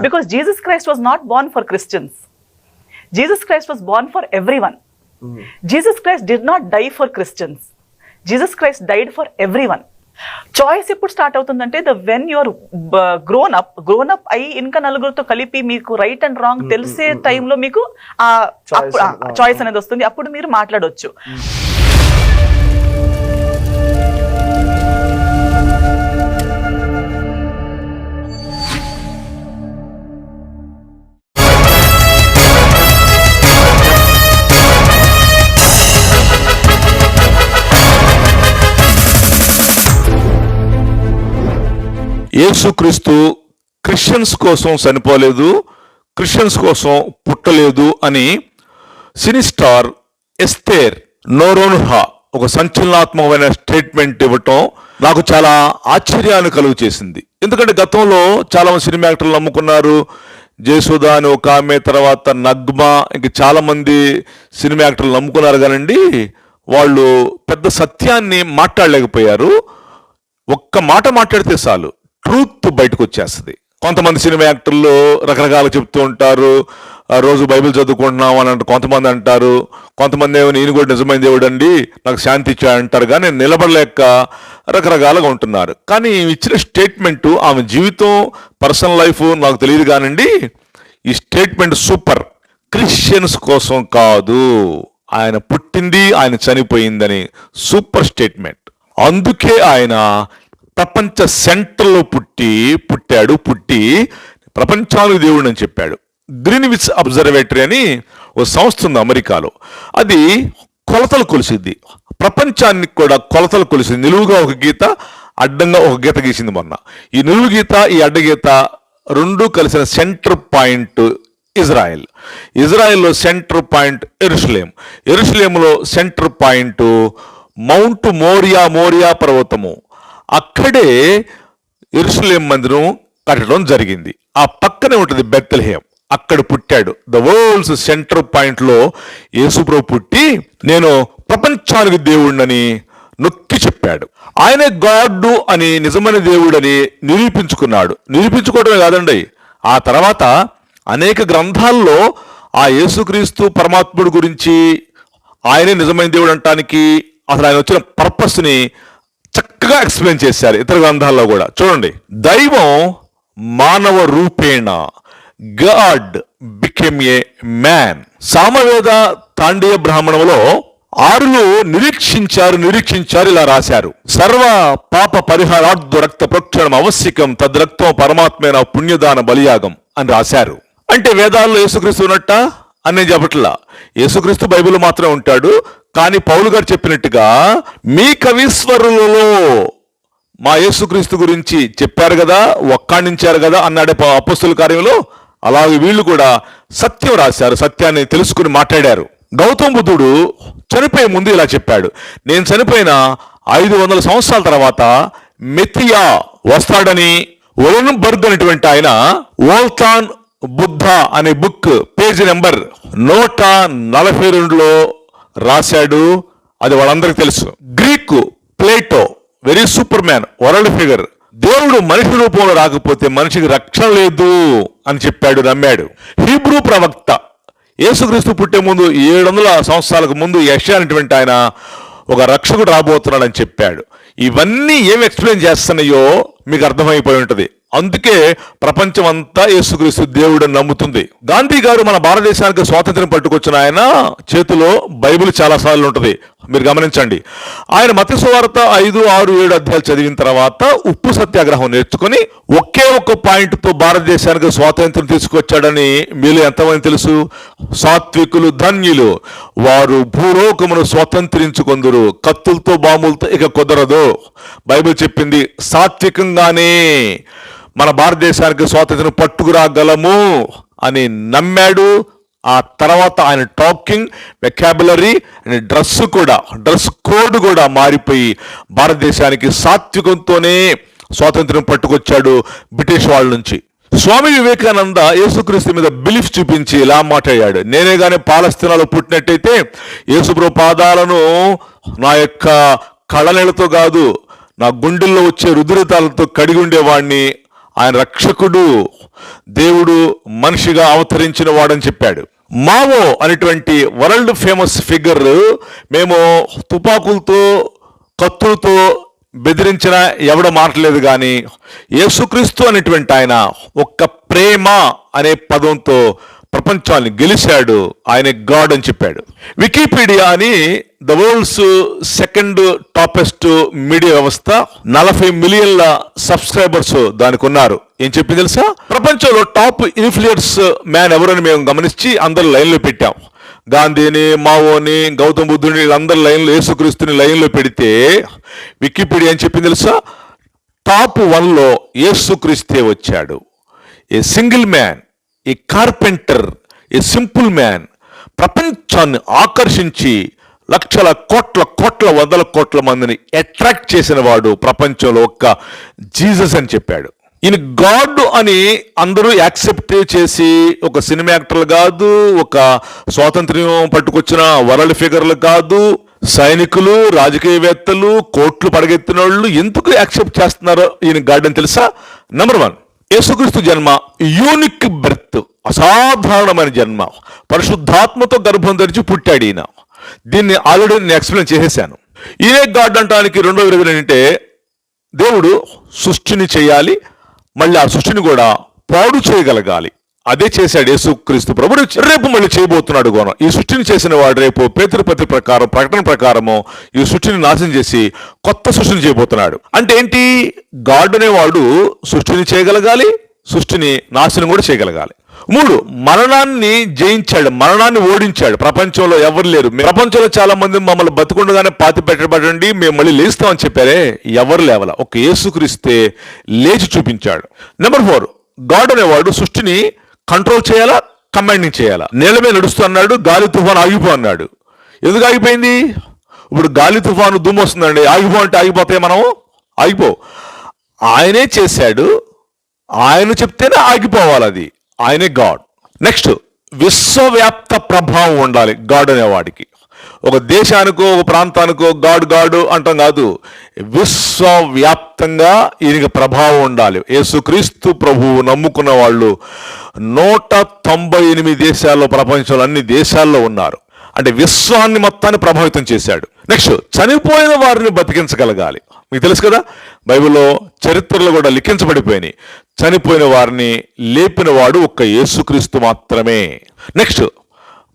Because Jesus Christ was not born for Christians Jesus Christ was born for everyone Jesus Christ did not die for Christians Jesus Christ died for everyone choice ఎప్పుడు start అవుతుందంటే the when your grown up grown up అయ్యి ఇంకా నలుగురితో కలిపి మీకు right and wrong తెలిసే టైంలో మీకు ఆ చాయిస్ అనేది వస్తుంది. అప్పుడు మీరు మాట్లాడవచ్చు యేసుక్రీస్తు క్రిస్టియన్స్ కోసం చనిపోలేదు క్రిస్టియన్స్ కోసం పుట్టలేదు అని సినీ స్టార్ ఎస్తేర్ నోరోన్హా ఒక సంచలనాత్మకమైన స్టేట్మెంట్ ఇవ్వటం నాకు చాలా ఆశ్చర్యాన్ని కలుగు చేసింది ఎందుకంటే గతంలో చాలా మంది సినిమా యాక్టర్లు నమ్ముకున్నారు జయసుధ అని ఒక ఆమె తర్వాత నగ్మ ఇంక చాలా మంది సినిమా యాక్టర్లు నమ్ముకున్నారు కానండి వాళ్ళు పెద్ద సత్యాన్ని మాట్లాడలేకపోయారు. ఒక్క మాట మాట్లాడితే చాలు. ట్రూత్ బయటకు వచ్చేస్తుంది కొంతమంది సినిమా యాక్టర్లు రకరకాలు చెప్తూ ఉంటారు రోజు బైబిల్ చదువుకుంటున్నాం అని అంటే కొంతమంది అంటారు కొంతమంది ఏమో నేను కూడా నిజమైన దేవుడు అండి నాకు శాంతి అంటారు. కానీ నిలబడలేక రకరకాలుగా ఉంటున్నారు. కానీ ఇచ్చిన స్టేట్మెంట్ ఆమె జీవితం పర్సనల్ లైఫ్ నాకు తెలియదు కానండి ఈ స్టేట్మెంట్ సూపర్. క్రిస్టియన్స్ కోసం కాదు ఆయన పుట్టింది ఆయన చనిపోయిందని సూపర్ స్టేట్మెంట్. అందుకే ఆయన ప్రపంచ సెంటర్లో పుట్టి పుట్టాడు పుట్టి ప్రపంచానికి దేవుడు అని చెప్పాడు. గ్రీన్విచ్ అబ్జర్వేటరీ అని ఓ సంస్థ ఉంది అమెరికాలో. అది కొలతలు కొలిసింది. ప్రపంచానికి కూడా కొలతలు కొలిసింది. నిలువుగా ఒక గీత అడ్డంగా ఒక గీత గీసింది మొన్న. ఈ నిలువు గీత ఈ అడ్డగీత రెండు కలిసిన సెంటర్ పాయింట్ ఇజ్రాయెల్. ఇజ్రాయెల్లో centre point Jerusalem. ఎరుషలేంలో centre point mount Moriah Moriah పర్వతము. అక్కడే ఇరుసలేం మందిరం కట్టడం జరిగింది. ఆ పక్కనే ఉంటుంది బెత్తలహేం అక్కడ పుట్టాడు. ద వరల్డ్స్ సెంటర్ పాయింట్లో యేసుప్రభు పుట్టి నేను ప్రపంచానికి దేవుడినని నొక్కి చెప్పాడు. ఆయనే గాడ్డు అని నిజమైన దేవుడని నిరూపించుకున్నాడు. నిరూపించుకోవడమే కాదండి. ఆ తర్వాత అనేక గ్రంథాల్లో ఆ యేసుక్రీస్తు పరమాత్ముడు గురించి ఆయనే నిజమైన దేవుడు అంటానికి అసలు ఆయన వచ్చిన పర్పస్ని చక్కగా ఎక్స్ప్లెయిన్ చేశారు ఇతర గ్రంథాల్లో కూడా. చూడండి. దైవం మానవ రూపేణ. God became a man Samaveda Tandya బ్రాహ్మణంలో ఆరులు నిరీక్షించారు నిరీక్షించారు ఇలా రాశారు. సర్వ పాప పరిహారార్థ రక్త ప్రోక్షణం అవశ్యకం తద్రక్తం పరమాత్మైన పుణ్యదాన బలియాగం అని రాశారు. అంటే వేదాల్లో యేసుక్రీస్తు ఉన్నట్ట? అని నేను చెప్పట్లా. యేసుక్రీస్తు బైబిల్ మాత్రమే ఉంటాడు. కానీ పౌలు గారు చెప్పినట్టుగా మీ కవీశ్వరులలో మా యేసుక్రీస్తు గురించి చెప్పారు కదా ఒక్కాణించారు కదా అన్నాడే అపస్తుల కార్యంలో. అలాగే వీళ్ళు కూడా సత్యం రాశారు సత్యాన్ని తెలుసుకుని మాట్లాడారు. గౌతమ బుద్ధుడు చనిపోయే ముందు ఇలా చెప్పాడు. నేను చనిపోయిన ఐదు వందల సంవత్సరాల తర్వాత మెథియా వస్తాడని ఒలన్బర్గ్ అనేటువంటి ఆయన ఓల్తాన్ బుద్ధ అనే బుక్ పేజీ నెంబర్ నూట నలభై రెండులో రాశాడు. అది వాళ్ళందరికీ తెలుసు. Greek Plato very super man world figure దేవుడు మనిషి రూపంలో రాకపోతే మనిషికి రక్షణ లేదు అని చెప్పాడు నమ్మాడు. హీబ్రూ ప్రవక్త. యేసుక్రీస్తు పుట్టే ముందు ఏడు వందల సంవత్సరాలకు ముందు యశ అనేటువంటి ఆయన ఒక రక్షకుడు రాబోతున్నాడని చెప్పాడు. ఇవన్నీ ఏం ఎక్స్ప్లెయిన్ చేస్తున్నాయో మీకు అర్థమైపోయి ఉంటుంది. అందుకే ప్రపంచం అంతా యేసుక్రీస్తు దేవుడు నమ్ముతుంది. గాంధీ గారు మన భారతదేశానికి స్వాతంత్రం పట్టుకొచ్చిన ఆయన చేతిలో బైబిల్ చాలాసార్లు ఉంటుంది. మీరు గమనించండి. ఆయన మత సువార్త ఐదు ఆరు ఏడు అధ్యాయాలు చదివిన తర్వాత ఉప్పు సత్యాగ్రహం నేర్చుకుని ఒకే ఒక్క పాయింట్తో భారతదేశానికి స్వాతంత్రం తీసుకొచ్చాడని మీలో ఎంతమంది తెలుసు? సాత్వికులు ధన్యులు. వారు భూలోకమును స్వతంత్రించుకొందురు. కత్తులతో బాంబులతో ఇక కుదరదు. బైబిల్ చెప్పింది సాత్వికంగానే. మన భారతదేశానికి స్వాతంత్రం పట్టుకురాగలము అని నమ్మాడు. ఆ తర్వాత ఆయన టాకింగ్ వెకాబులరీ అండ్ డ్రెస్ కూడా డ్రెస్ కోడ్ కూడా మారిపోయి భారతదేశానికి సాత్వికంతోనే స్వాతంత్రం పట్టుకొచ్చాడు బ్రిటిష్ వాళ్ళ నుంచి. స్వామి వివేకానంద యేసుక్రీస్తు మీద బిలీఫ్ చూపించి ఇలా మాట్లాడాడు నేనే కానీ పాలస్తీనాలో పుట్టినట్టయితే యేసుప్రభు పాదాలను నా యొక్క కళనెలతో కాదు నా గుండెల్లో వచ్చే రుద్రతాలతో కడిగి ఉండేవాడిని ఆయన రక్షకుడు దేవుడు మనిషిగా అవతరించిన వాడని చెప్పాడు. మావో అనేటువంటి వరల్డ్ ఫేమస్ ఫిగర్ మేము తుపాకులతో కత్తులతో బెదిరించిన ఎవడ మాటలేదు కానీ యేసుక్రీస్తు అనేటువంటి ఆయన ఒక్క ప్రేమ అనే పదంతో ప్రపంచాన్ని గెలిచాడు ఆయన గాడ్ అని చెప్పాడు. వికీపీడియా అని the world's second toppest media వ్యవస్థ నలభై మిలియన్ల సబ్స్క్రైబర్స్ దానికి ఉన్నారు ఏం చెప్పి తెలుసా? ప్రపంచంలో టాప్ ఇన్ఫ్లుయెన్స్ మ్యాన్ ఎవరని మేము గమనించి అందరు లైన్లో పెట్టాం. గాంధీని మావోని గౌతమ్ బుద్ధుని వీళ్ళందరి లైన్లో యేసుక్రీస్తుని లైన్లో పెడితే వికీపీడియా అని చెప్పింది తెలుసా? టాప్ వన్లో యేసుక్రీస్తే వచ్చాడు. A single man a carpenter a simple man ప్రపంచాన్ని ఆకర్షించి లక్షల కోట్ల కోట్ల వందల కోట్ల మందిని అట్రాక్ట్ చేసిన వాడు ప్రపంచంలో ఒక్క జీసస్ అని చెప్పాడు. ఈయన గాడ్ అని అందరూ యాక్సెప్ట్ చేసి ఒక సినిమా యాక్టర్లు కాదు ఒక స్వాతంత్ర్యం పట్టుకొచ్చిన వరల్డ్ ఫిగర్లు కాదు సైనికులు రాజకీయవేత్తలు కోట్లు పడగెత్తిన వాళ్ళు ఎందుకు యాక్సెప్ట్ చేస్తున్నారో ఈయన గాడ్ అని తెలుసా? నెంబర్ వన్ యేసుక్రీస్తు జన్మ యూనిక్ బర్త్ అసాధారణమైన జన్మ. పరిశుద్ధాత్మతో గర్భం ధరించి పుట్టాడు ఈయన. దీన్ని ఆల్రెడీ నేను ఎక్స్ప్లెయిన్ చేసేసాను. ఈయనే గాడ్ అంటానికి రెండో విధంగా ఏంటంటే దేవుడు సృష్టిని చేయాలి మళ్ళీ ఆ సృష్టిని కూడా పాడు చేయగలగాలి. అదే చేశాడు యేసుక్రీస్తు ప్రభుడు. రేపు మళ్ళీ చేయబోతున్నాడు గోనం. ఈ సృష్టిని చేసిన వాడు రేపు పేతృపతి ప్రకారం ప్రకటన ప్రకారము ఈ సృష్టిని నాశనం చేసి కొత్త సృష్టిని చేయబోతున్నాడు. అంటే ఏంటి? గాడ్ అనేవాడు సృష్టిని చేయగలగాలి సృష్టిని నాశనం కూడా చేయగలగాలి. మూడు మరణాన్ని జయించాడు మరణాన్ని ఓడించాడు. ప్రపంచంలో ఎవరు లేరు. ప్రపంచంలో చాలా మంది మమ్మల్ని బతుకుండగానే పాతి పెట్టబడండి మేము మళ్ళీ లేస్తామని చెప్పారే ఎవరు లేవల. ఒక యేసుక్రీస్తే లేచి చూపించాడు. నెంబర్ ఫోర్ గాడ్ అనేవాడు సృష్టిని కంట్రోల్ చేయాలా? కమాండింగ్ చేయాలా? నేల మీద నడుస్తూ అన్నాడు గాలి తుఫాను ఆగిపో అన్నాడు. ఎందుకు ఆగిపోయింది? ఇప్పుడు గాలి తుఫాను దుమ్ము వస్తుందండి. ఆగిపో అంటే ఆగిపోతే మనం ఆగిపో. ఆయనే చేశాడు. ఆయన చెప్తేనే ఆగిపోవాలి అది. ఆయనే గాడ్. నెక్స్ట్ విశ్వవ్యాప్త ప్రభావం ఉండాలి. గాడ్ అనేవాడికి. ఒక దేశానికో ఒక ప్రాంతానికో గాడ్ గాడు అంటాం కాదు. విశ్వవ్యాప్తంగా ఈయనకి ప్రభావం ఉండాలి. యేసుక్రీస్తు ప్రభువు నమ్ముకున్న వాళ్ళు నూట తొంభై ఎనిమిది దేశాల్లో ప్రపంచంలో అన్ని దేశాల్లో ఉన్నారు. అంటే విశ్వాన్ని మొత్తాన్ని ప్రభావితం చేశాడు. నెక్స్ట్ చనిపోయిన వారిని బతికించగలగాలి. మీకు తెలుసు కదా బైబిల్లో చరిత్రలో కూడా లిఖించబడిపోయినాయి. చనిపోయిన వారిని లేపిన వాడు ఒక్క యేసుక్రీస్తు మాత్రమే. నెక్స్ట్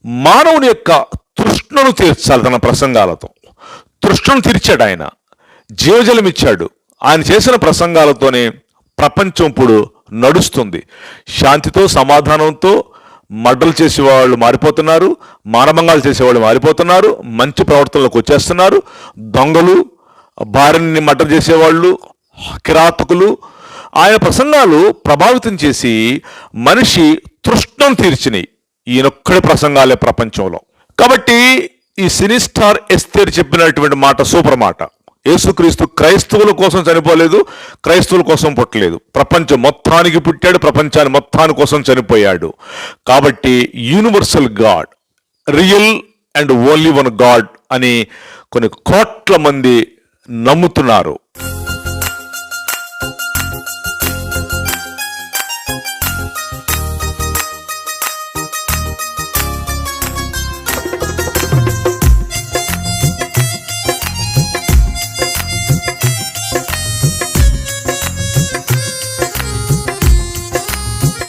మానవుని యొక్క తృష్ణను తీర్చాలి తన ప్రసంగాలతో. తృష్ణను తీర్చాడు ఆయన. జీవజలం ఇచ్చాడు ఆయన చేసిన ప్రసంగాలతోనే ప్రపంచం ఇప్పుడు నడుస్తుంది. శాంతితో సమాధానంతో మడ్డలు చేసేవాళ్ళు మారిపోతున్నారు. మానభంగాలు చేసేవాళ్ళు మారిపోతున్నారు. మంచి ప్రవర్తనలోకి వచ్చేస్తున్నారు. దొంగలు భార్యని మడ్డలు చేసేవాళ్ళు కిరాతకులు. ఆయన ప్రసంగాలు ప్రభావితం చేసి మనిషి తృష్ణం తీర్చినాయి. ఈయనొక్కడి ప్రసంగాలే ప్రపంచంలో. కాబట్టి ఈ సినీ స్టార్ ఎస్తేర్ చెప్పినటువంటి మాట సూపర్ మాట. యేసుక్రీస్తు క్రైస్తవుల కోసం చనిపోలేదు క్రైస్తవుల కోసం పుట్టలేదు. ప్రపంచం మొత్తానికి పుట్టాడు ప్రపంచాన్ని మొత్తాని కోసం చనిపోయాడు. కాబట్టి universal God real and only one God అని కొన్ని కోట్ల మంది నమ్ముతున్నారు.